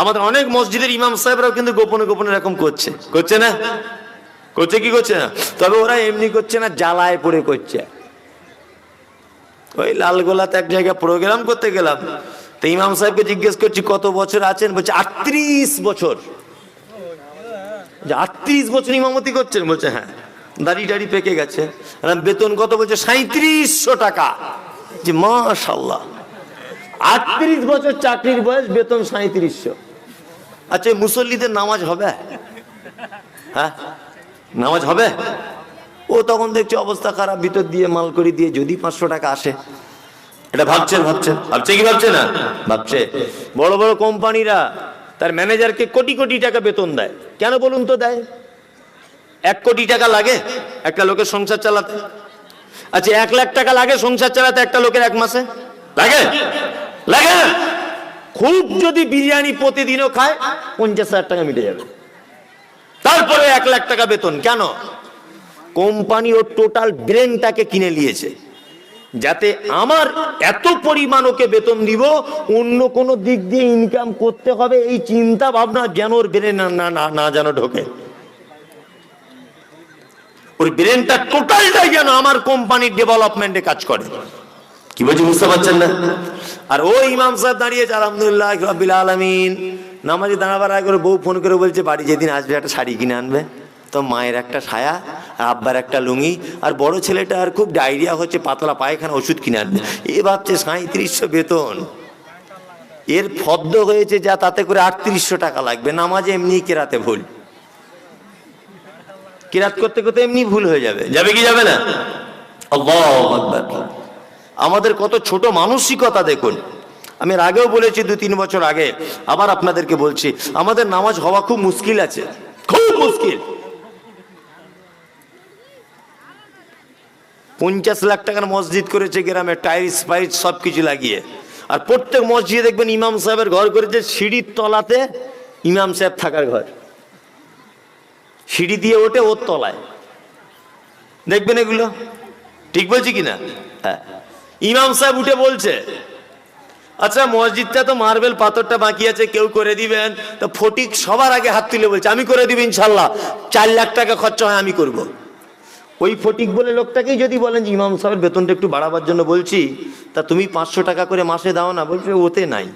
আমাদের অনেক মসজিদের ইমাম সাহেবরাও কিন্তু গোপনে গোপনে এরকম করছে। করছে না? করছে কি করছে না? তবে ওরা এমনি করছে না, জ্বালায় পড়ে করছে। ওই লালগোলাতে এক জায়গায় প্রোগ্রাম করতে গেলাম। তো ইমাম সাহেবকে জিজ্ঞেস করছি, কত বছর আছেন? বলছে, আটত্রিশ বছর। আটত্রিশ বছর ইমামতি করছেন? বলছে হ্যাঁ। দাড়ি টাড়ি পেকে গেছে। বেতন কত? বলছে সাঁত্রিশশো টাকা। যে মাশাল্লাহ আটত্রিশ বছর চাকরির বয়স, বেতন সাঁত্রিশশো আচ্ছা মুসল্লিদের নামাজ হবে? হ্যাঁ? নামাজ হবে? ও তখন দেখছে অবস্থা খারাপ, ভিতর দিয়ে মাল করে দিয়ে যদি পাঁচশো টাকা আসে। এটা ভাবছেন ভাবছেন? ভাবছে কি ভাবছে না? ভাবছে। বড় বড় কোম্পানিরা তার ম্যানেজারকে কোটি কোটি টাকা বেতন দেয়। কেন বলুন তো দেয়? এক কোটি টাকা লাগে একটা লোকের সংসার চালাতে। আচ্ছা এক লাখ টাকা লাগে সংসার চালাতে একটা লোকের এক মাসে? লাগে? লাগে? খুব যদি বিরিয়ানি প্রতিদিনও খায়, পঞ্চাশ হাজার টাকা মিটে যাবে। তারপরে এক লাখ টাকা বেতন, কেন? কোম্পানি ও টোটাল ব্রেনটাকে কিনে নিয়েছে। যাতে আমার এত পরিমাণ ওকে বেতন দিব, অন্য কোনো দিক দিয়ে ইনকাম করতে হবে, এই চিন্তা ভাবনা যেন ওর ব্রেন না না, না- যেন ঢোকে। ওর ব্রেনটা টোটালটাই যেন আমার কোম্পানির ডেভেলপমেন্টে কাজ করে। কি বলছি বুঝতে পারছেন না? আর ওই ইমাম সাহেব দাঁড়িয়েছে আলহামদুলিল্লাহ রবিল আলমিন। নামাজি দাঁড়াবার আগে বউ ফোন করে বলছে, বাড়ি যেদিন আসবে একটা শাড়ি কিনে আনবে। তো মায়ের একটা সায়া আর আব্বার একটা লুঙ্গি, আর বড় ছেলেটা আর খুব ডায়রিয়া হচ্ছে, পাতলা পায়খানা ওষুধ কিনে আনবে। এ ভাবছে সাঁত্রিশশো বেতন। এর ফদ্দ হয়েছে যা তাতে করে আটত্রিশশো টাকা লাগবে। নামাজে এমনি কেরাতে ভুল। কিরাত করতে করতে এমনি ভুল হয়ে যাবে। যাবে কি যাবে না? আকবার। আমাদের কত ছোট মানসিকতা দেখুন। আমি আগেও বলেছি দু, তিন বছর আগে, আবার আপনাদেরকে বলছি, আমাদের নামাজ হওয়া খুব মুশকিল আছে। খুব মুশকিল। পঞ্চাশ লাখ টাকার মসজিদ করেছে গ্রামে, টাইলস ফাইলস সব কিছু লাগিয়ে। আর প্রত্যেক মসজিদে দেখবেন ইমাম সাহেবের ঘর করেছে সিঁড়ির তলাতে ইমাম সাহেব থাকার ঘর। সিঁড়ি দিয়ে ওঠে ওর তলায়। দেখবেন এগুলো? ঠিক বলছি কিনা? হ্যাঁ। ইমাম সাহেব উঠে বলছে আচ্ছা মসজিদটা তো মার্বেল পাথরটা বাকি আছে, কেউ করে দিবেন? তো ফটিক সবার আগে হাত তুলে বলছে, আমি করে দিব ইনশাল্লাহ চার লাখ টাকা খরচা হয়, আমি করব। ওই ফটিক বলে লোকটাকেই যদি বলেন যে, ইমাম সাহেবের বেতনটা একটু বাড়াবার জন্য বলছি, তা তুমি পাঁচশো টাকা করে মাসে দাও না, বলছে, ওতে নাই।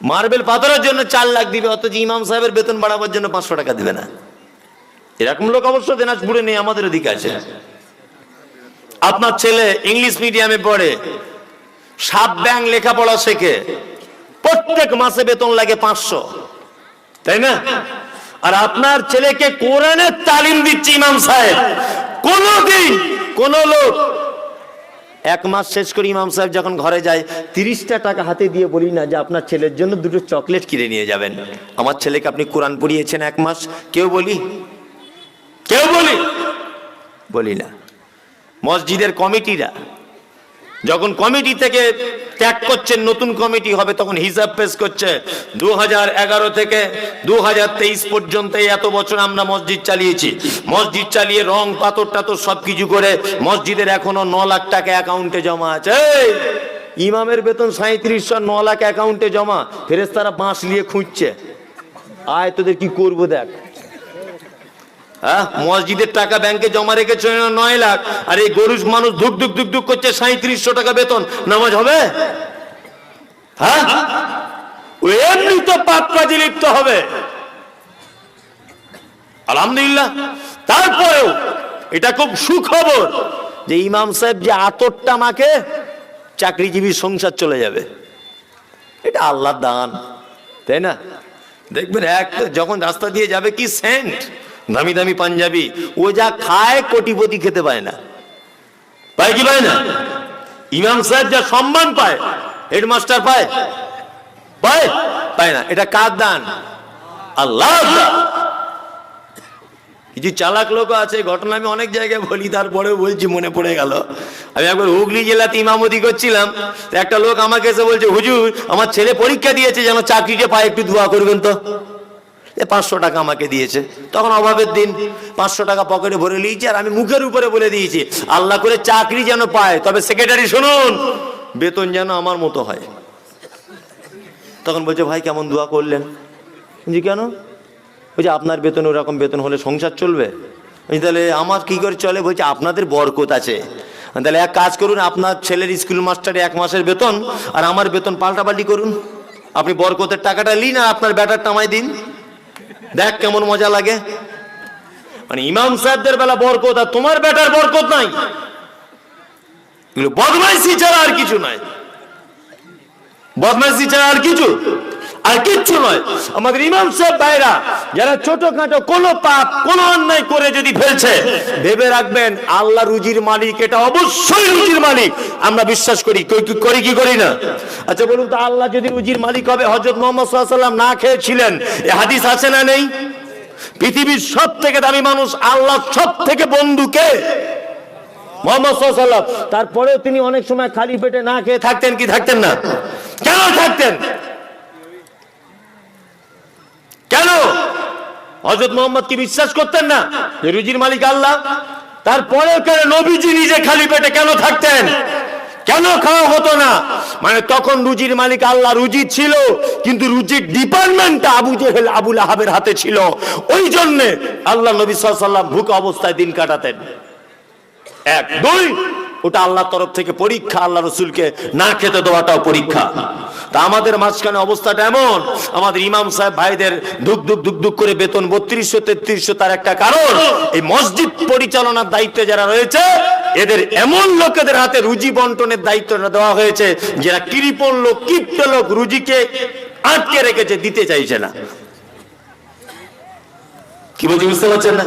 মার্বেল পাথরের জন্য চার লাখ দিবে, অথচ ইমাম সাহেবের বেতন বাড়াবার জন্য পাঁচশো টাকা দিবে না। এরকম লোক অবশ্য দিনাজপুরে নেই, আমাদের ওদিকে আছে। আপনার ছেলে ইংলিশ মিডিয়ামে পড়ে, সাত ব্যাংক লেখাপড়া শেখে, প্রত্যেক মাসে বেতন লাগে পাঁচশো। তাই না? আর আপনার ছেলেকে কোরআনের তালিম দিচ্ছে ইমাম সাহেব। কোনদিন কোন লোক এক মাস শেষ করে ইমাম সাহেব যখন ঘরে যায়, তিরিশটা টাকা হাতে দিয়ে বলি না যে আপনার ছেলের জন্য দুটো চকলেট কিনে নিয়ে যাবেন। আমার ছেলেকে আপনি কোরআন পড়িয়েছেন এক মাস, কেউ বলি? কেউ বলি? বলি না। মসজিদের কমিটিরা। যখন কমিটি থেকে ত্যাগ করছেন, নতুন কমিটি হবে, তখন হিসাব পেশ করছে দু হাজার এগারো থেকে দু পর্যন্ত এত বছর আমরা মসজিদ চালিয়েছি। মসজিদ চালিয়ে রং পাথর টাতর সব কিছু করে মসজিদের এখনও ন লাখ টাকা অ্যাকাউন্টে জমা আছে। ইমামের বেতন সাঁত্রিশশো ন লাখ অ্যাকাউন্টে জমা। ফেরেস তারা বাঁশ নিয়ে খুঁজছে। আয়, তোদের কি করব দেখ? হ্যাঁ? মসজিদের টাকা ব্যাংকে জমা রেখেছে নয় লাখ। আর এই গরু মানুষ ধুক ধুক ধুক ধুক করছে সাঁত্রিশশো টাকা বেতন। নামাজ হবে? হ্যাঁ? চাকরিজীবী সংসার চলে যাবে। এটা আল্লাহ দান, তাই না? দেখবেন এক যখন রাস্তা দিয়ে যাবে কি সেন্ট? দামি দামি পাঞ্জাবি, ও যা খায় কোটিপতি খেতে পায় না। পায় কি পায় না? ইমাম সাহেব যা সম্মান পায়, হেডমাস্টার পায় পায়? পায় না। এটা কার দান? আল্লাহ কিছু চালাক লোক আছে, ঘটনা আমি অনেক জায়গায় বলি তারপরে বলছি, মনে পড়ে গেল। আমি একবার হুগলি জেলাতে ইমামতি করছিলাম একটা লোক আমাকে এসে বলছে, হুজুর, আমার ছেলে পরীক্ষা দিয়েছে, যেন চাকরিটা পায়, একটু দোয়া করবেন তো? এ পাঁচশো টাকা আমাকে দিয়েছে। তখন অভাবের দিন পাঁচশো টাকা পকেটে ভরে নিয়েছি আর আমি মুখের উপরে বলে দিয়েছি, আল্লাহ করে চাকরি যেন পায়, তবে সেক্রেটারি শুনুন, বেতন যেন আমার মতো হয়। তখন বলছে, ভাই, কেমন দোয়া করলেন? জি কেন? বলছে, আপনার বেতন ওরকম বেতন হলে সংসার চলবে। তাহলে আমার কি করে চলে? বলছে, আপনাদের বরকত আছে। তাহলে এক কাজ করুন, আপনার ছেলের স্কুল মাস্টারে এক মাসের বেতন আর আমার বেতন পাল্টাপাল্টি করুন। আপনি বরকতের টাকাটা নিন আর আপনার ব্যাটার টামাই দিন। দেখ কেমন মজা লাগে। মানে ইমাম সাহেবদের বেলা বরকত আর তোমার বেটার বরকত নাই। বদমাইশি ছাড়া আর কিছু নাই। বদমাইশি ছাড়া আর কিছু? আর কিচ্ছু নয়। আমাদের ইমাম সাহেব ভাইরা, যারা ছোটখাটো কোনো পাপ, কোনো অন্যায় করে যদি ফেলছে, ভেবে রাখবেন, আল্লাহ রুজির মালিক, এটা অবশ্যই রুজির মালিক। আমরা বিশ্বাস করি করি, কি করি না? আচ্ছা বলুন তো, আল্লাহ যদি রুজির মালিক হবে হজরত মোহাম্মদ সাল্লাম না খেয়েছিলেন, এ হাদিস আছে না নেই? পৃথিবীর সব থেকে দামি মানুষ আল্লাহ সব থেকে বন্ধুকে মোহাম্মদ তারপরেও তিনি অনেক সময় খালি পেটে না খেয়ে থাকতেন কি থাকতেন না? কেন থাকতেন কেন হজরত মোহাম্মদ কি বিশ্বাস করতেন না? রুজির মালিক আল্লাহ তারপরেও কেন নবীজি নিজে খালি পেটে কেন থাকতেন? কেন খাওয়া হতো না? মানে তখন রুজির মালিক আল্লাহ রুজি ছিল, কিন্তু রুজির ডিপার্টমেন্টটা আবু জেহেল, আবুল আহাবের হাতে ছিল। ওই জন্যে আল্লাহ নবী সাল্লাম ভুক অবস্থায় দিন কাটাতেন। এক। দুই। ওটা আল্লাহর তরফ থেকে পরীক্ষা, আল্লাহ রসুলকে না খেতে দেওয়াটাও পরীক্ষা। তা আমাদের মাঝখানে অবস্থাটা এমন, আমাদের ইমাম সাহেব ভাইদের ধুক ধুক ধুক ধুক করে বেতন বত্রিশশো, তেত্রিশশো তার একটা কারণ, এই মসজিদ পরিচালনার দায়িত্বে যারা রয়েছে, এদের এমন লোকেদের হাতে রুজি বন্টনের দায়িত্ব দেওয়া হয়েছে, যারা কৃপণ লোক কিপ্ট লোক রুজিকে আটকে রেখেছে, দিতে চাইছে না। কি বলছি, বুঝতে পারছেন না?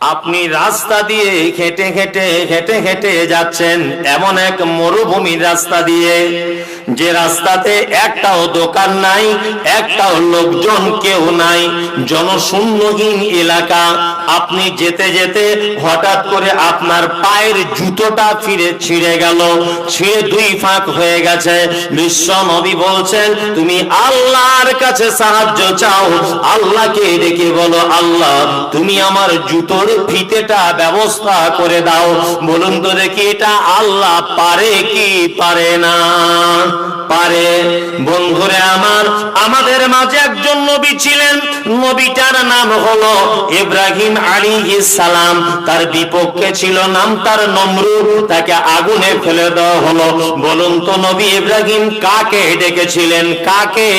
আপনি রাস্তা দিয়ে হেঁটে হেঁটে হেঁটে হেঁটে যাচ্ছেন এমন এক মরুভূমির রাস্তা দিয়ে। যে রাস্তাতে একটাও দোকান নাই, একটাও লোকজন কেউ নাই, জনশূন্যহীন এলাকা। আপনি যেতে যেতে হঠাৎ করে আপনার পায়ের জুতোটা ফিরে ছিঁড়ে গেল, ছিঁড়ে দুই ফাঁক হয়ে গেছে। বিশ্ব নবী বলছেন, তুমি আল্লাহর কাছে সাহায্য চাও, আল্লাহকে ডেকে বলো, আল্লাহ, তুমি আমার জুতোর ফিতেটা ব্যবস্থা করে দাও। বলুন তো দেখি এটা আল্লাহ পারে কি পারে না? পারে। বন্ধুরে আমার, আমাদের মাঝে একজন নবী ছিলেন। নবীটার নাম হলো ইব্রাহিম আলী সালাম। তার বিপক্ষে ছিল নাম তার নমরু তাকে আগুনে ফেলে দেওয়া হলো। বলুন তো নবী ইব্রাহিম কাকে ডেকেছিলেন? কাকে?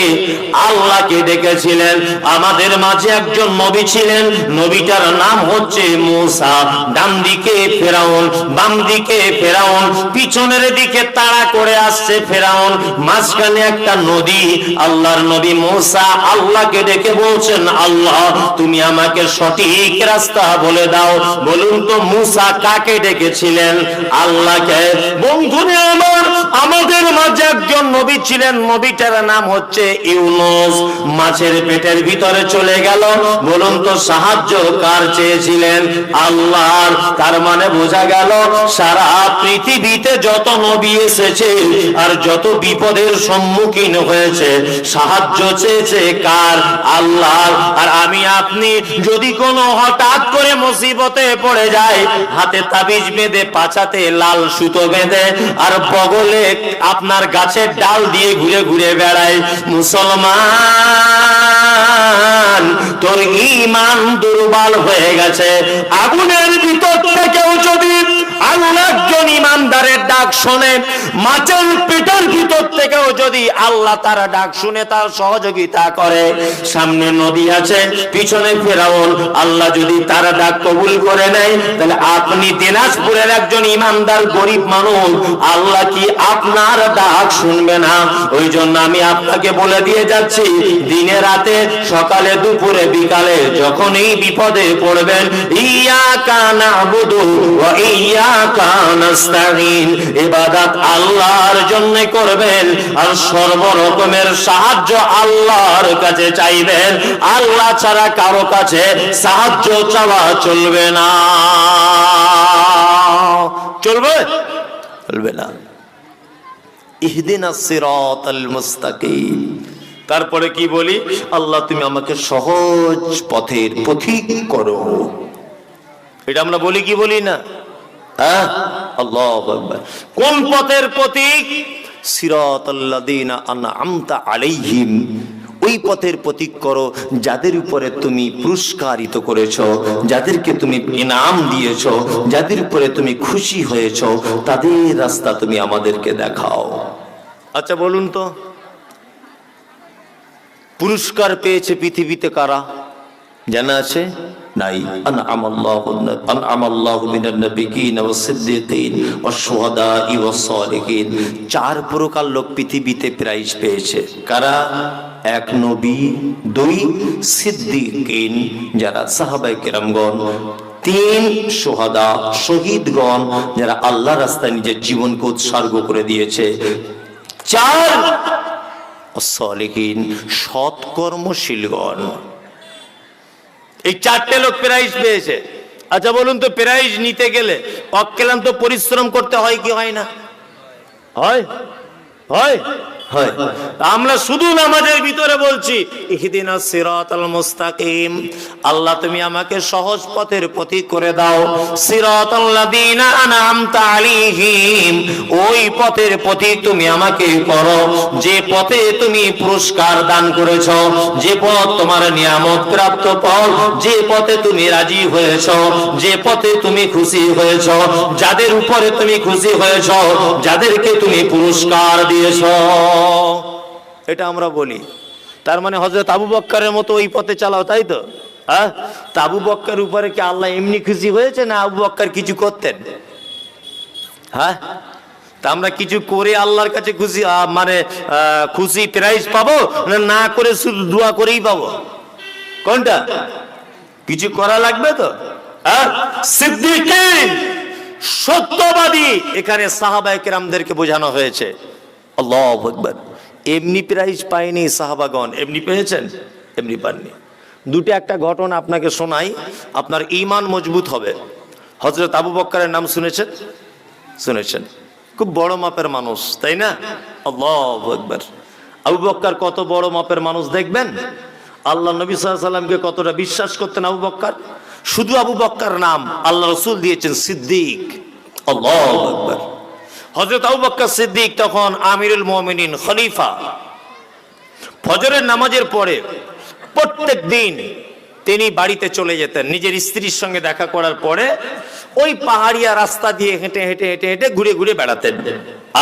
আল্লাহকে ডেকেছিলেন। আমাদের মাঝে একজন নবী ছিলেন। নবীটার নাম হচ্ছে মুসা। ডান দিকে ফেরাউন, বাম দিকে ফেরাউন। পিছনের দিকে তাড়া করে আসছে ফেরাউন। মাঝখানে একটা নদী, আল্লাহর নবী মুসা আল্লাহকে ডেকে বলছেন, আল্লাহ, তুমি আমাকে সঠিক রাস্তা বলে দাও। বলুন তো, মুসা কাকে ডেকেছিলেন? আল্লাহকে। বন্ধুরে আমার, আমাদের মাঝে একজন নবী ছিলেন, নবীটার নাম হচ্ছে ইউনুস। মাছের পেটের ভিতরে চলে গেল। বলুন তো, সাহায্য কার চেয়েছিলেন? আল্লাহর। তার মানে বোঝা গেল, সারা পৃথিবীতে যত নবী এসেছে আর যত বিপদের সম্মুখীন হয়েছে, সাহায্য চেয়েছে কার? আল্লাহর। আর আমি, আপনি যদি কোনো হঠাৎ করে মুসিবতে পড়ে যায়, হাতে তাবিজ বেঁধে, পাছাতে লাল সুতো বেঁধে, আর বগলে আপনার গাছের ডাল দিয়ে ঘুরে ঘুরে বেড়ায়, মুসলমান, তোর ইমান দুর্বল হয়ে গেছে। আগুনের ভিতর থেকেও যদি আল্লাহ একজন ইমানদারের ডাক শোনে, মাছের পেটের ভিতর থেকেও যদি আল্লাহ তার ডাক শুনে তার সহযোগিতা করে, সামনে নদী আছে, পিছনে ফেরাউন, আল্লাহ যদি তার ডাক কবুল করে নেয়, তাহলে আপনি দিনাজপুরের একজন ইমানদার, গরিব মানুষ, আল্লাহ কি আপনার ডাক শুনবে না? ওই জন্য আমি আপনাকে বলে দিয়ে যাচ্ছি, দিনে রাতে, সকালে, দুপুরে, বিকালে, যখনই বিপদে পড়বেন, ইয়া কানা বুধু ইয়া কানাস্তাইন ইবাদত আল্লাহর জন্য করবেন আর সর্ব রকমের সাহায্য আল্লাহর কাছে চাইবেন। আল্লাহ ছাড়া কারও কাছে সাহায্য চাওয়া চলবে না। চলবে? বলবে না। ইহদিনা মুস্তাকিম। তারপরে কি বলি? আল্লাহ, তুমি আমাকে সহজ পথের পথিক করো। এটা আমরা বলি কি বলি না? হ্যাঁ? কোন পথের প্রতীক? আনআমতা আলাইহিম। ওই পথের প্রতীক করো যাদের উপরে তুমি পুরস্কারিত যাদেরকে তুমি ইনাম যাদের উপরে তুমি খুশি হয়েছ, তাদের রাস্তা তুমি আমাদেরকে দেখাও। আচ্ছা বলুন তো, পুরস্কার পেয়েছে পৃথিবীতে কারা? জানা আছে? নাই। চার প্রকার লোক পৃথিবীতে প্রাইজ পেয়েছে। কারা? এক নবী, দুই সিদ্দিকিন, যারা সাহাবায়ে কেরামগণ, তিন সোহাদা শহীদগণ, যারা আল্লাহ রাস্তায় নিজের জীবনকে উৎসর্গ করে দিয়েছে। চার সৎকর্মশীলগণ এই চারটে লোক প্রাইজ পেয়েছে। আচ্ছা বলুন তো, প্রাইজ নিতে গেলে অক্লান্ত পরিশ্রম করতে হয় কি হয় না? হয়? হয়? আমরা শুধু নামাজের ভিতরে বলছি আল্লাহ, তুমি আমাকে সহজ পথের পথিক করে দাও। ওই পথের তুমি আমাকে করো। যে পথে তুমি পুরস্কার দান করেছ, যে পথ তোমার নিয়ামত প্রাপ্ত পথ যে পথে তুমি রাজি হয়েছো, যে পথে তুমি খুশি হয়েছো, যাদের উপরে তুমি খুশি হয়েছো, যাদেরকে তুমি পুরস্কার দিয়েছ। এটা আমরা বলি। তার মানে হজরত আবু বক্কারের মতো ওই পথে চালাও, তাই তো? হ্যাঁ? আবু বক্কর উপরে কি আল্লাহ এমনি খুশি হয়েছে না আবু বক্কার কিছু করতেন? হ্যাঁ? তা আমরা কিছু করে আল্লাহর কাছে খুশি মানে খুশি প্রাইজ পাবো না না করে শুধু দোয়া করেই পাবো? কোনটা? কিছু করা লাগবে তো? হ্যাঁ? সিদ্দিকিন, সত্যবাদী। এখানে সাহাবায়ে কেরামদেরকে বোঝানো হয়েছে। আল্লাহ আকবার। এমনি প্রাইজ পায়নি সাহাবাগণ। এমনি পেয়েছেন? এমনি পাননি। দুটো একটা ঘটনা আপনাকে শোনাই। আপনার ঈমান মজবুত হবে। হজরত আবু বক্করের নাম শুনেছেন? শুনেছেন। খুব বড় মাপের মানুষ, তাই না? আল্লাহ একবার আবু বক্কর কত বড় মাপের মানুষ দেখবেন? আল্লাহ নবী সাল্লামকে কতটা বিশ্বাস করতেন আবু বক্কর? শুধু আবু বক্কর নাম, আল্লাহ রসুল দিয়েছেন সিদ্দিক। আল্লাহ একবার হজরত আবু সিদ্দিক তখন আমিরুল মোমিনিন খলিফা। ফজরের নামাজের পরে প্রত্যেক দিন তিনি বাড়িতে চলে যেতেন। নিজের স্ত্রীর সঙ্গে দেখা করার পরে ওই পাহাড়িয়া রাস্তা দিয়ে হেঁটে হেঁটে হেঁটে হেঁটে ঘুরে ঘুরে বেড়াতেন।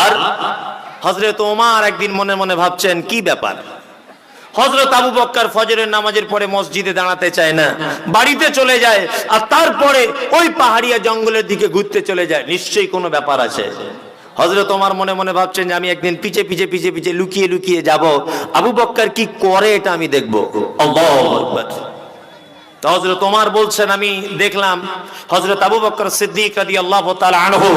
আর হজরত ওমার একদিন মনে মনে ভাবছেন, কি ব্যাপার? হজরত আবু বক্কর ফজরের নামাজের পরে মসজিদে দাঁড়াতে চায় না, বাড়িতে চলে যায়, আর তারপরে ওই পাহাড়িয়া জঙ্গলের দিকে ঘুরতে চলে যায়। নিশ্চয়ই কোনো ব্যাপার আছে। হজরত তোমার মনে মনে ভাবছেন যে আমি একদিন পিছে পিছে পিছে পিছে লুকিয়ে লুকিয়ে যাব। আবু বক্কর কি করে এটা আমি দেখব? আল্লাহু হজরত তোমার বলছেন, আমি দেখলাম হজরত আবু বকর সিদ্দিক রাদিয়াল্লাহু তাআলা আনহু,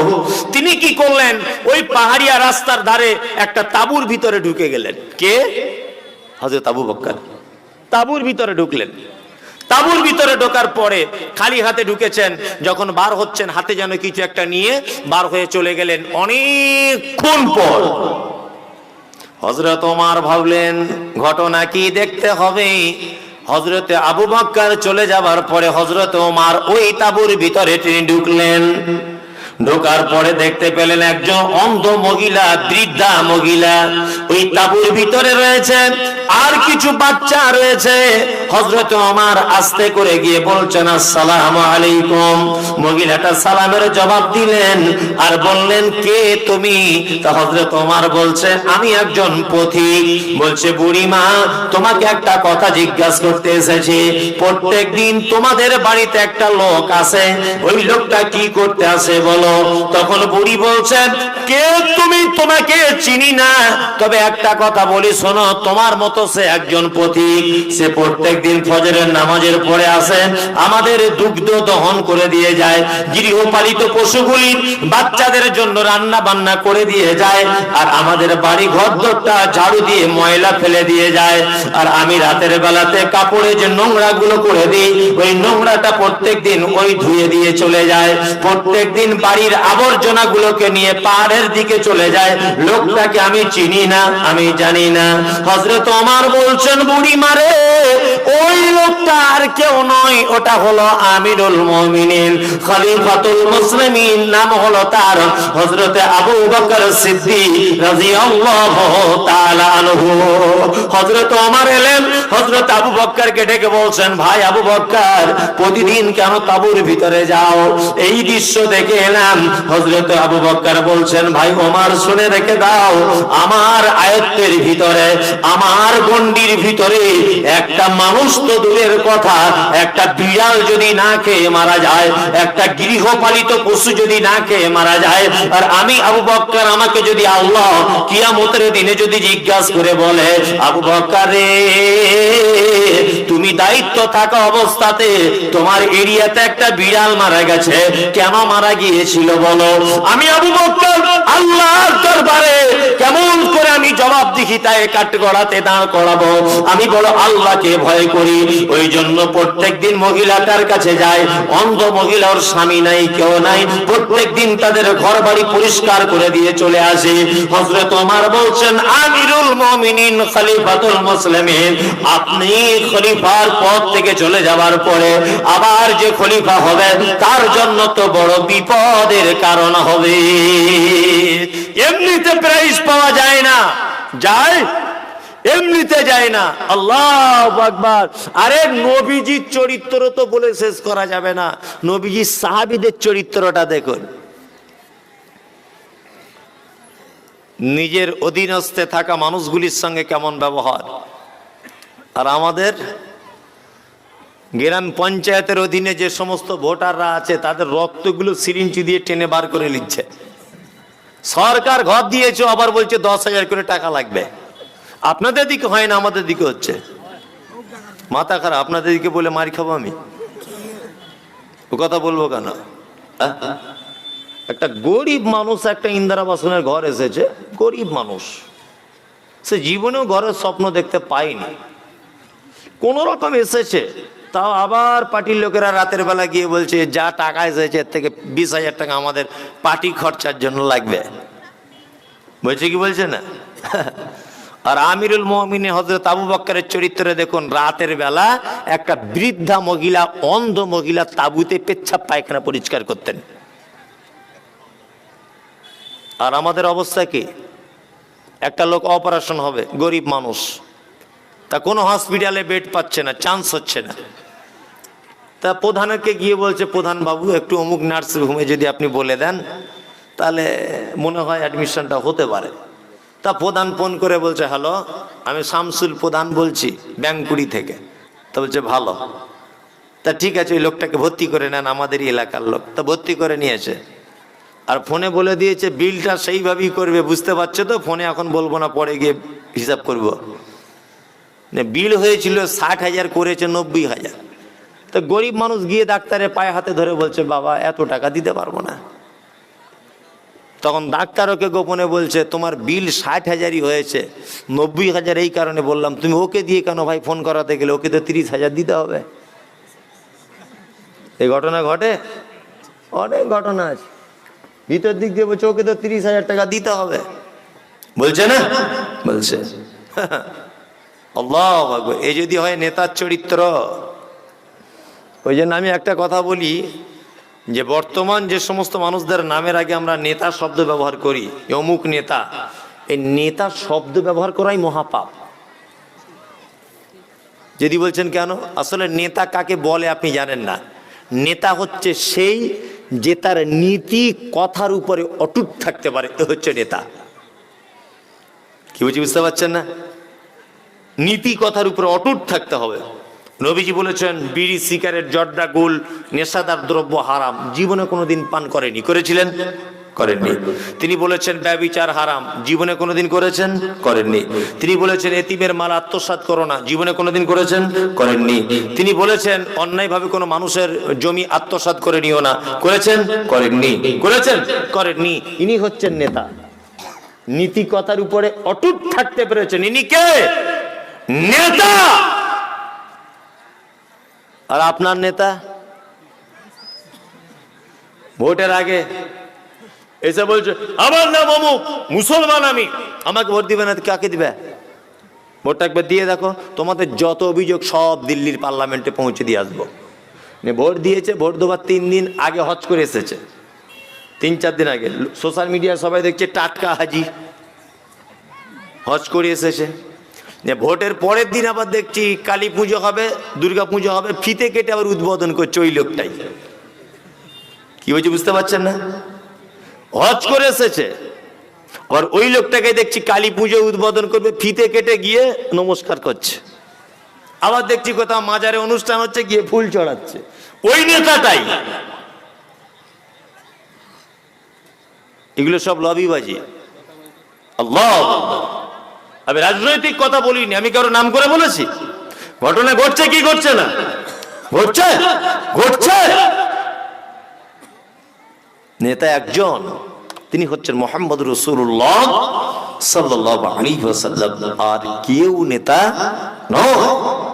তিনি কি করলেন? ওই পাহাড়িয়া রাস্তার ধারে একটা তাবুর ভিতরে ঢুকে গেলেন। কে? হজরত আবু বকর তাবুর ভিতরে ঢুকলেন। তাবুর ভিতরে ঢোকার পরে খালি হাতে ঢুকেছেন, যখন বার হচ্ছেন, হাতে যেন কিছু একটা নিয়ে বার হয়ে চলে গেলেন অনেকক্ষণ পর। হজরত ওমার ভাবলেন, ঘটনা কি দেখতে হবে? হজরতে আবু বাক্কার চলে যাবার পরে হজরত ওমার ওই তাবুর ভিতরে তিনি ঢুকলেন। ঢোকার পরে দেখতে পেলেন একজন অন্ধ মহিলা, বৃদ্ধা মহিলা। ওই তাবুর ভিতরে রয়েছে আর কিছু বাচ্চা রয়েছে। হজরত ওমার আস্তে করে গিয়ে বলছেন, আসসালাম আলাইকুম। মহিলাটা সালামের জবাব দিলেন আর বললেন, কে তুমি? তা হজরত ওমার বলছেন আমি একজন পথিক। বলছে, বুড়িমা, তোমাকে একটা কথা জিজ্ঞাসা করতে এসেছি। প্রত্যেক দিন তোমাদের বাড়িতে একটা লোক আছে ওই লোকটা কি করতে আসে বলো? তখন বুড়ি বলছেন, কে তুমি? তোমাকে চিনি না। তবে একটা কথা বলি, শোনো, তোমার মতো সে একজন পথিক, সে প্রত্যেক দিন ফজরের নামাজের পরে আসে, আমাদের দুগ্ধ দহন করে দিয়ে যায়, গৃহপালিত পশুগুলি বাচ্চাদের জন্য রান্না বান্না করে দিয়ে যায়, আর আমাদের বাড়ি ঘর দরটা ঝাড়ু দিয়ে ময়লা ফেলে দিয়ে যায়, আর আমি রাতের বেলাতে কাপড়ে যে নোংরা গুলো করে দিই, ওই নোংরাটা প্রত্যেক দিন ওই ধুয়ে দিয়ে চলে যায় প্রত্যেক দিন বাড়ির আবর্জনা গুলোকে নিয়ে পাহাড়ের দিকে চলে যায়। লোকটাকে আমি চিনি না, আমি জানি না। হজরত আমার বলছেন, বুড়ি মারে, ওই লোকটা আর কেউ নয়, ওটা হলো আমিরুল মুমিনিন। খলিফাতুল মুসলিমিন নাম হলো তার হযরতে আবু বকর তাআলা আনহু। হযরত ওমর এলেন, হযরত আবু বকরকে ডেকে বলছেন, ভাই আবু বকর, প্রতিদিন কেন তাবুর ভিতরে যাও? এই দৃশ্য দেখে এলাম হযরত আবু বকর বলছেন, ভাই, ওমর, শুনে রেখে দাও, আমার আয়ত্তের ভিতরে, আমার গন্ডির ভিতরে একটা মানুষ তো দূরের কথা, একটা বিড়াল যদি না খেয়ে মারা যায়, একটা গৃহপালিত পশু যদি না খেয়ে মারা যায়, আর আমি আবু বক্কর আমাকে যদি আল্লাহ কিয়ামতের দিনে যদি জিজ্ঞাসা করে বলে, আবু বক্কর রে তুমি দায়িত্ব থাকা অবস্থাতে তোমার এরিয়াতে একটা বিড়াল মারা গেছে। কেন মারা গিয়েছিল বলো? আমি আবু বক্কর আল্লাহর দরবারে কেমন করে আমি জবাব দিহি তাই কাট গড়াতে দাঁড় করাবো? আমি বলো, আল্লাহকে ভয় করি। ওই জন্য প্রত্যেক দিন মহিলাটার কাছে যায়। অন্ধ মহিলার স্বামী নাই, কেউ নাই। প্রত্যেক দিন তাদের ঘর বাড়ি পরিষ্কার করে দিয়ে চলে আসে। হজরত ওমর বলছেন, আমিরুল মুমিনিন খলিফাতুল মুসলিমিন, আপনি খলিফার পদ থেকে চলে যাওয়ার পরে আবার যে খলিফা হবে, তার জন্য তো বড় বিপদের কারণ হবে। এমনিতে প্রাইজ পাওয়া যায় না। যায়? এমনিতে যায় না। আল্লাহ আকবার। আরে নবীজির চরিত্র তো বলে শেষ করা যাবে না। নবীজির সাহাবিদের চরিত্রটা দেখুন। নিজের অধীনস্থে থাকা মানুষগুলির সঙ্গে কেমন ব্যবহার? আর আমাদের গ্রাম পঞ্চায়েতের অধীনে যে সমস্ত ভোটাররা আছে, তাদের রক্তগুলো সিরিঞ্চি দিয়ে টেনে বার করে নিচ্ছে। সরকার ঘর দিয়েছে, আবার বলছে দশ হাজার করে টাকা লাগবে। আপনাদের দিকে হয় না, আমাদের দিকে হচ্ছে। মাথা খারাপ, আপনাদের দিকে বলে মারি খাব আমি? ও কথা বলব কেন? একটা গরিব মানুষ, একটা ইন্দিরা বাসনের ঘর এসেছে, গরিব মানুষ। সে জীবনেও ঘরের স্বপ্ন দেখতে পায়নি। কোন রকম এসেছে তাও আবার পার্টির লোকেরা রাতের বেলা গিয়ে বলছে, যা টাকা এসেছে, এর থেকে বিশ হাজার টাকা আমাদের পার্টি খরচার জন্য লাগবে। বলছে কি বলছে না? আর আমিরুল মমিনে হজরত আবু বক্করের চরিত্রে দেখুন, রাতের বেলা একটা বৃদ্ধা মহিলা, অন্ধ মহিলা তাবুতে পেচ্ছাপ পায়খানা পরিষ্কার করতেন। আর আমাদের অবস্থা কি? একটা লোক অপারেশন হবে, গরিব মানুষ। তা কোনো হসপিটালে বেড পাচ্ছে না চান্স হচ্ছে না। তা প্রধানকে গিয়ে বলছে, প্রধান বাবু, একটু অমুক নার্সিং হোমে যদি আপনি বলে দেন, তাহলে মনে হয় অ্যাডমিশনটা হতে পারে। তা প্রধান ফোন করে বলছে হ্যালো আমি শামসুল প্রধান বলছি, ব্যাংকুড়ি থেকে। তা বলছে, ভালো। তা ঠিক আছে, ওই লোকটাকে ভর্তি করে নেন, আমাদেরই এলাকার লোক। তা ভর্তি করে নিয়েছে। আর ফোনে বলে দিয়েছে বিলটা সেইভাবেই করবে, বুঝতে পারছ তো? ফোনে এখন বলব না, পরে গিয়ে হিসাব করব। বিল হয়েছিল ষাট হাজার, করেছে নব্বই হাজার। তো গরিব মানুষ গিয়ে ডাক্তারের পায়ে হাতে ধরে বলছে, বাবা, এত টাকা দিতে পারব না। তখন ডাক্তার ওকে গোপনে বলছে, তোমার বিল ষাট হাজারই হয়েছে, নব্বই হাজার এই কারণে বললাম, তুমি ওকে দিয়ে কেন ভাই ফোন করাতে গেলে? ওকে তো তিরিশ হাজার দিতে হবে। এই ঘটনা ঘটে? অনেক ঘটনা আছে। ভিতর দিক দিয়ে বলছে, ওকে তো তিরিশ হাজার টাকা দিতে হবে। বলছে না? বলছে। আল্লাহ এ যদি হয় নেতার চরিত্র। ওই জন্য আমি একটা কথা বলি যে, বর্তমান যে সমস্ত মানুষদের নামের আগে আমরা নেতা শব্দ ব্যবহার করি অমুক নেতা, এই নেতা শব্দ ব্যবহার করাই মহাপাপ। যদি বলছেন কেন? আসলে নেতা কাকে বলে আপনি জানেন না। নেতা হচ্ছে সেই যে তার নীতি, কথার উপরে অটুট থাকতে পারে, এ হচ্ছে নেতা। কি বুঝি বুঝতে পারছেন না? নীতি কথার উপরে অটুট থাকতে হবে। নবীজি বলেছেন, বিড়ি, সিগারেট, জর্দা, গুল, নেশাদার দ্রব্য হারাম। জীবনে কোনোদিন পান করেনি। করেছিলেন? করেননি। তিনি বলেছেন, ব্যবিচার হারাম। জীবনে কোনোদিন করেছেন? করেননি। তিনি বলেছেন, এতিমের মাল আত্মসাৎ করো না। জীবনে কোনোদিন করেছেন? করেননি। তিনি বলেছেন, অন্যায়ভাবে কোনো মানুষের জমি আত্মসাৎ করে নিও না। করেছেন? করেননি। করেছেন? করেননি। ইনি হচ্ছেন নেতা। নীতি কথার উপরে অটুট থাকতে পেরেছেন। ইনি কে? নেতা! আর আপনার নেতা? ভোটের আগে এসে বলছে, আমার নাম অমুক মুসলমান আমি। আমাকে ভোট দিবে না কাকে দিবে? ভোটটা একবার দিয়ে দেখো, তোমাদের যত অভিযোগ সব দিল্লির পার্লামেন্টে পৌঁছে দিয়ে আসব। ভোট দিয়েছে, ভোট দেওয়ার তিন দিন আগে হজ করে এসেছে। তিন চার দিন আগে। সোশ্যাল মিডিয়া সবাই দেখছে টাটকা হাজি। হজ করে এসেছে। যে ভোটের পরের দিন আবার দেখছি কালী পুজো হবে, দুর্গা পুজো হবে, ফিতে কেটে আবার উদ্বোধন করছে ওই লোকটাই। কি হয়েছে বুঝতে পারছেন না? হজ করে এসেছে। আবার ওই লোকটাকে দেখছি কালী পুজো উদ্বোধন করবে, ফিতে কেটে গিয়ে নমস্কার করছে। আবার দেখছি কোথাও মাজারে অনুষ্ঠান হচ্ছে, গিয়ে ফুল চড়াচ্ছে। ওই নেতাটাই। এগুলো সব লবিবাজি। আল্লাহ! আমি রাজনৈতিক কথা বলিনি, আমি কারও নাম করে বলেছি? ঘটনা ঘটছে কি ঘটছে না? ঘটছে? ঘটছে? নেতা একজন, তিনি হচ্ছেন মোহাম্মদ রসুল্লাহ সাল্লাহ আর কেউ নেতা নয়।